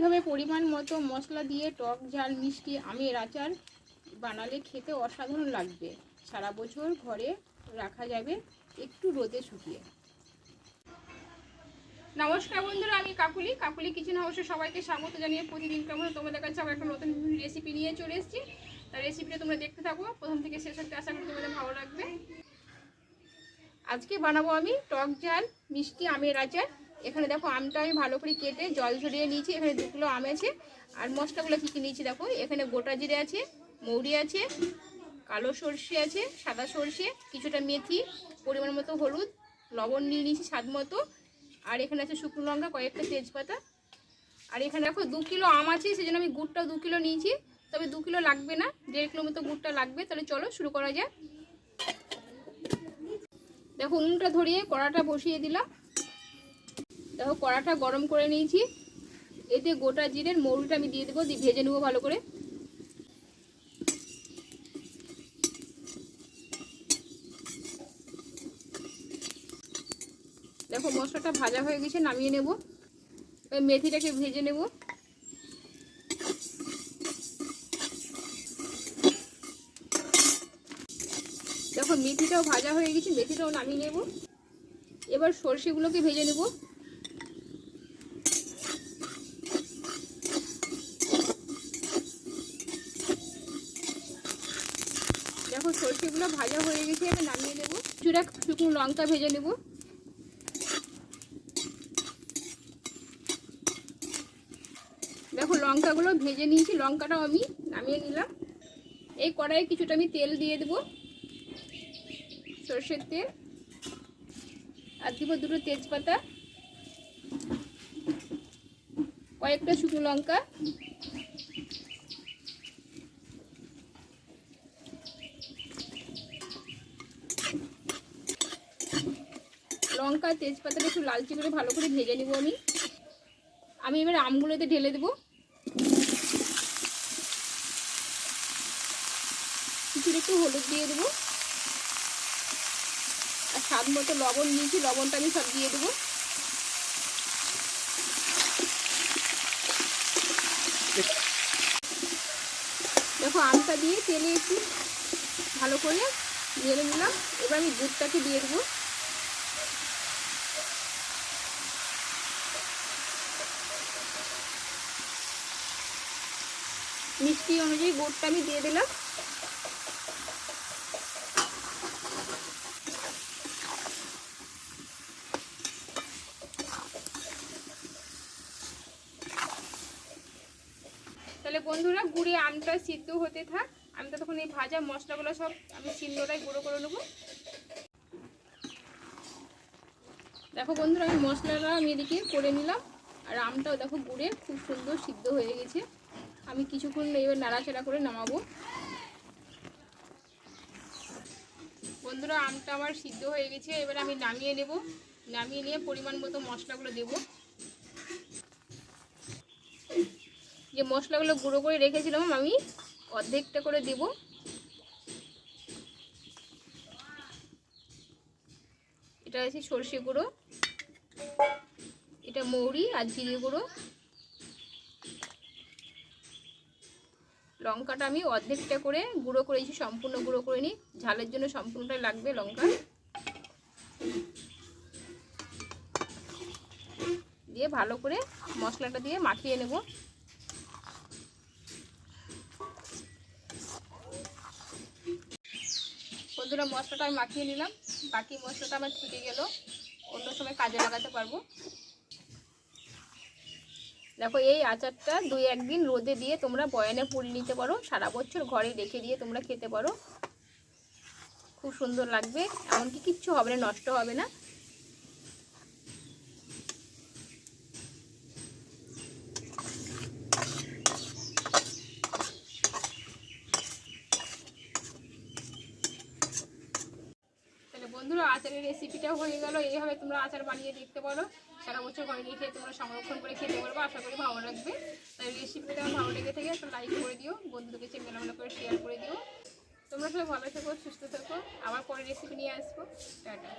এইভাবে পরিমাণ মতো মশলা দিয়ে টক, ঝাল, মিষ্টি, আমের আচার বানালে খেতে অসাধারণ লাগবে। সারা বছর ঘরে রাখা যাবে একটু রোদে শুকিয়ে। নমস্কার বন্ধুরা, আমি কাকুলি। কাকুলি কিচেন হাউসে সবাইকে স্বাগত জানিয়ে প্রতিদিন কেমন তোমাদের কাছে আবার একটা নতুন রেসিপি নিয়ে চলে এসেছি। তার রেসিপিটা তোমরা দেখতে থাকো। প্রথম থেকে শেষ হতে আশা করি তোমাদের ভালো লাগবে। আজকে বানাবো আমি টক, ঝাল, মিষ্টি, আমের আচার। এখানে দেখো আমটা আমি ভালো করে কেটে জল ঝরিয়ে নিয়েছি। এখানে দু কিলো আম আছে। আর মশলাগুলো কী কী নিয়েছি দেখো? এখানে গোটা জিরে আছে, মৌরি আছে, কালো সর্ষে আছে, সাদা সর্ষে, কিছুটা মেথি, পরিমাণ মতো হলুদ, লবণ নিয়ে নিয়েছি স্বাদ মতো। আর এখানে আছে শুকনো লঙ্কা, কয়েকটা তেজপাতা। আর এখানে দেখো দু কিলো আম আছে, সেজন্য আমি গুড়টা দু কিলো নিয়েছি। তবে দু কিলো লাগবে না, দেড় কিলো মতো গুড়টা লাগবে। তাহলে চলো শুরু করা যাক। দেখো উনুনটা ধরিয়ে কড়াটা বসিয়ে দিলাম। দেখো, কড়াটা গরম করে নিয়েছি। এতে গোটা জিরের মৌরিটা আমি দিয়ে দেবো, দিয়ে ভেজে নেব ভালো করে। দেখো, মশলাটা ভাজা হয়ে গেছে, নামিয়ে নেব। এবার মেথিটাকে ভেজে নেব। দেখো, মেথিটাও ভাজা হয়ে গেছে, মেথিটাও নামিয়ে নেব। এবার সর্ষেগুলোকে ভেজে নেব। দেখো সর্ষেগুলো ভাজা হয়ে গেছে, এবার নামিয়ে নেব। কিছুটা শুকনো লঙ্কা ভেজে নেব। দেখো লঙ্কাগুলো ভেজে নিয়েছি, লঙ্কাটাও আমি নামিয়ে নিলাম। এই কড়াইয়ে কিছুটা আমি তেল দিয়ে দেবো, সর্ষের তেল। আর দিব দুটো তেজপাতা, কয়েকটা শুকনো লঙ্কা। লঙ্কা তেজপাতাটা একটু লালচে করে ভালো করে ভেজে নেব আমি। আমি এবার আমগুলোতে ঢেলে দেবো। কিছুটা একটু হলুদ দিয়ে দেবো। আর স্বাদ মতো লবণ নিয়েছি লবণটা আমি সব দিয়ে দেবো। দেখো আমটা দিয়ে তেলে একটু ভালো করে নেড়ে নিলাম। এবার আমি দুধটাকে দিয়ে দেবো। মিষ্টি অনুযায়ী গুড়টা আমি দিয়ে দিলাম। তাহলে বন্ধুরা, গুড়ে আমটা সিদ্ধ হতে থাক। আমি তো তখন এই ভাজা মশলাগুলো সব আমি শিলনোড়ায় গুঁড়ো করে নেব। দেখো বন্ধুরা, আমি মশলাটা আমি এদিকে করে নিলাম। আর আমটাও দেখো গুড়ে খুব সুন্দর সিদ্ধ হয়ে গেছে। আমি কিছুক্ষণ এবার নাড়াচাড়া করে নামাবো। বন্ধুরা, আমটা আমার সিদ্ধ হয়ে গেছে। এবার আমি নামিয়ে নেব। নামিয়ে নিয়ে পরিমাণ মতো মশলাগুলো দেব। যে মশলাগুলো গুঁড়ো করে রেখেছিলাম, আমি অর্ধেকটা করে দেব। এটা আছে সর্ষে গুঁড়ো, এটা মৌরি আর জিরে গুঁড়ো। লঙ্কাটা আমি অর্ধেকটা করে গুঁড়ো করেছি, সম্পূর্ণ গুঁড়ো করে নিই। ঝালের জন্য সম্পূর্ণটাই লাগবে লঙ্কা। দিয়ে ভালো করে মশলাটা দিয়ে মাখিয়ে নেব। বন্ধুরা, মশলাটা আমি মাখিয়ে নিলাম। বাকি মশলাটা আমার থেকে গেল। অন্য সময় কাজে লাগাতে পারব। দেখো, এই আচারটা দুই একদিন রোদে দিয়ে তোমরা বয়ানে পুড়ে নিতে পারো। সারা বছর ঘরে রেখে দিয়ে তোমরা খেতে পারো। খুব সুন্দর লাগবে। এমনকি কিচ্ছু হবে না, নষ্ট হবে না। বন্ধুরা, আচারের রেসিপিটাও হয়ে গেল। এইভাবে তোমরা আচার বানিয়ে দেখতে পারো। সারা বছর ঘরে খেয়ে তোমরা সংরক্ষণ করে খেতে পারব, আশা করি ভালো লাগবে। তাই রেসিপিটা আমার ভালো লেগে থাকে, একটা লাইক করে দিও, বন্ধুদের কাছে মেলামেলা করে শেয়ার করে দিও। তোমরা সবাই ভালো থেকো, সুস্থ থাকো, আবার পরে রেসিপি নিয়ে আসব। টাটা।